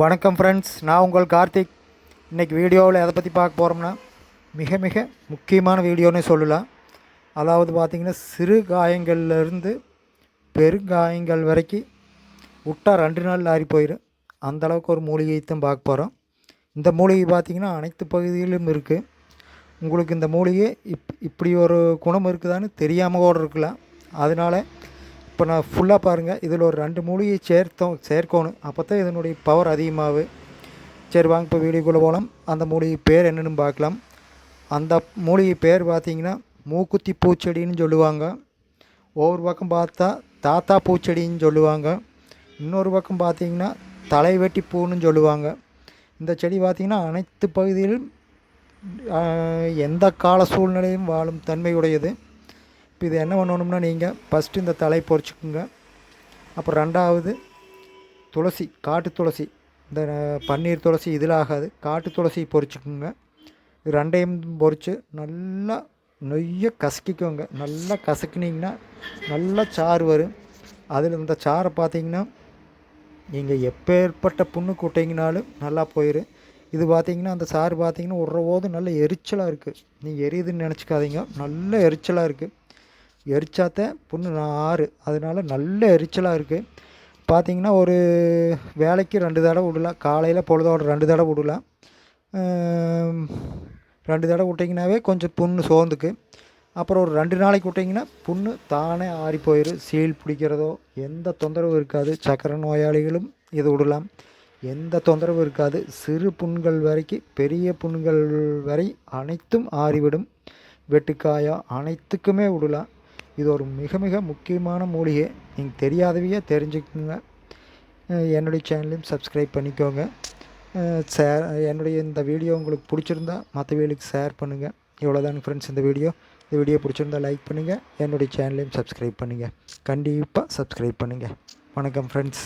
வணக்கம் ஃப்ரெண்ட்ஸ் நான் உங்கள் கார்த்திக். இன்றைக்கி வீடியோவில் எதை பற்றி பார்க்க போகிறோம்னா மிக மிக முக்கியமான வீடியோன்னு சொல்லலாம். அதாவது பார்த்திங்கன்னா சிறு காயங்கள்லேருந்து பெருங்காயங்கள் வரைக்கும் விட்டா ரெண்டு நாள் ஆறி போயிடும் அந்தளவுக்கு ஒரு மூலிகையை தான் பார்க்க போகிறோம் இந்த மூலிகை பார்த்திங்கன்னா அனைத்து பகுதியிலும் இருக்குது உங்களுக்கு இந்த மூலிகை இப் இப்படி ஒரு குணம் இருக்குதான்னு தெரியாமல் கூட இருக்கலாம். அதனால் இப்போ நான் ஃபுல்லாக பாருங்கள் இதில் ஒரு ரெண்டு மூலிகை சேர்த்தோம் சேர்க்கணும். அப்போ தான் இதனுடைய பவர் அதிகமாகும் சரி வாங்க இப்போ வீடியோக்குள்ளே போகலாம். அந்த மூலிகை பேர் என்னென்னு பார்க்கலாம். அந்த மூலிகை பேர் பார்த்தீங்கன்னா மூக்குத்தி பூச்செடின்னு சொல்லுவாங்க. ஒவ்வொரு பக்கம் பார்த்தா தாத்தா பூச்செடின்னு சொல்லுவாங்க. இன்னொரு பக்கம் பார்த்தீங்கன்னா தலைவெட்டி பூன்னு சொல்லுவாங்க. இந்த செடி பார்த்திங்கன்னா அனைத்து பகுதியிலும் எந்த கால சூழ்நிலையும் வாழும் தன்மையுடையது. இப்போ இது என்ன பண்ணணும்னா நீங்கள் ஃபஸ்ட்டு இந்த தலை பொறிச்சிக்கோங்க அப்புறம் ரெண்டாவது துளசி காட்டு துளசி இந்த பன்னீர் துளசி இதில் ஆகாது காட்டு துளசி பொறிச்சுக்குங்க இது ரெண்டையும் பொறிச்சு நல்லா நொய்ய கசக்கிக்கோங்க நல்லா கசக்குனீங்கன்னா நல்லா சாறு வரும் அதில் இந்த சாறை பார்த்தீங்கன்னா நீங்கள் எப்பேற்பட்ட புண்ணு கூட்டிங்கனாலும் நல்லா போயிடும் இது பார்த்தீங்கன்னா அந்த சாறு பார்த்தீங்கன்னா உடுற போது நல்ல எரிச்சலாக இருக்குது நீங்கள் எரியுதுன்னு நினச்சிக்காதீங்க நல்ல எரிச்சலாக இருக்குது எரிச்சாத்த புண்ணு ஆறு அதனால நல்ல எரிச்சலாக இருக்குது பார்த்திங்கன்னா ஒரு வேலைக்கு ரெண்டு தடவை விடலாம் காலையில் பொழுதோட ரெண்டு தடவை விடலாம் ரெண்டு தடவை விட்டிங்கனாவே கொஞ்சம் புண்ணு சோர்ந்துக்கு. அப்புறம் ஒரு ரெண்டு நாளைக்கு விட்டிங்கன்னா புண்ணு தானே ஆறி போயிடும் சீல் பிடிக்கிறதோ எந்த தொந்தரவும் இருக்காது. சக்கரை நோயாளிகளும் இது விடலாம். எந்த தொந்தரவும் இருக்காது. சிறு புண்கள் வரைக்கும் பெரிய புண்கள் வரை அனைத்தும் ஆறிவிடும். வெட்டுக்காயா அனைத்துக்குமே விடலாம். இது ஒரு மிக மிக முக்கியமான மூலிகை. நீங்கள் தெரியாதவையே தெரிஞ்சுக்கோங்க. என்னுடைய சேனலையும் சப்ஸ்கிரைப் பண்ணிக்கோங்க. ஷேர் என்னுடைய இந்த வீடியோ உங்களுக்கு பிடிச்சிருந்தா மற்றவங்களுக்கு ஷேர் பண்ணுங்கள் இவ்வளோதாங்க ஃப்ரெண்ட்ஸ் இந்த வீடியோ இந்த வீடியோ பிடிச்சிருந்தா லைக் பண்ணுங்கள் என்னுடைய சேனலையும் சப்ஸ்கிரைப் பண்ணுங்கள் கண்டிப்பாக சப்ஸ்கிரைப் பண்ணுங்கள் வணக்கம் ஃப்ரெண்ட்ஸ்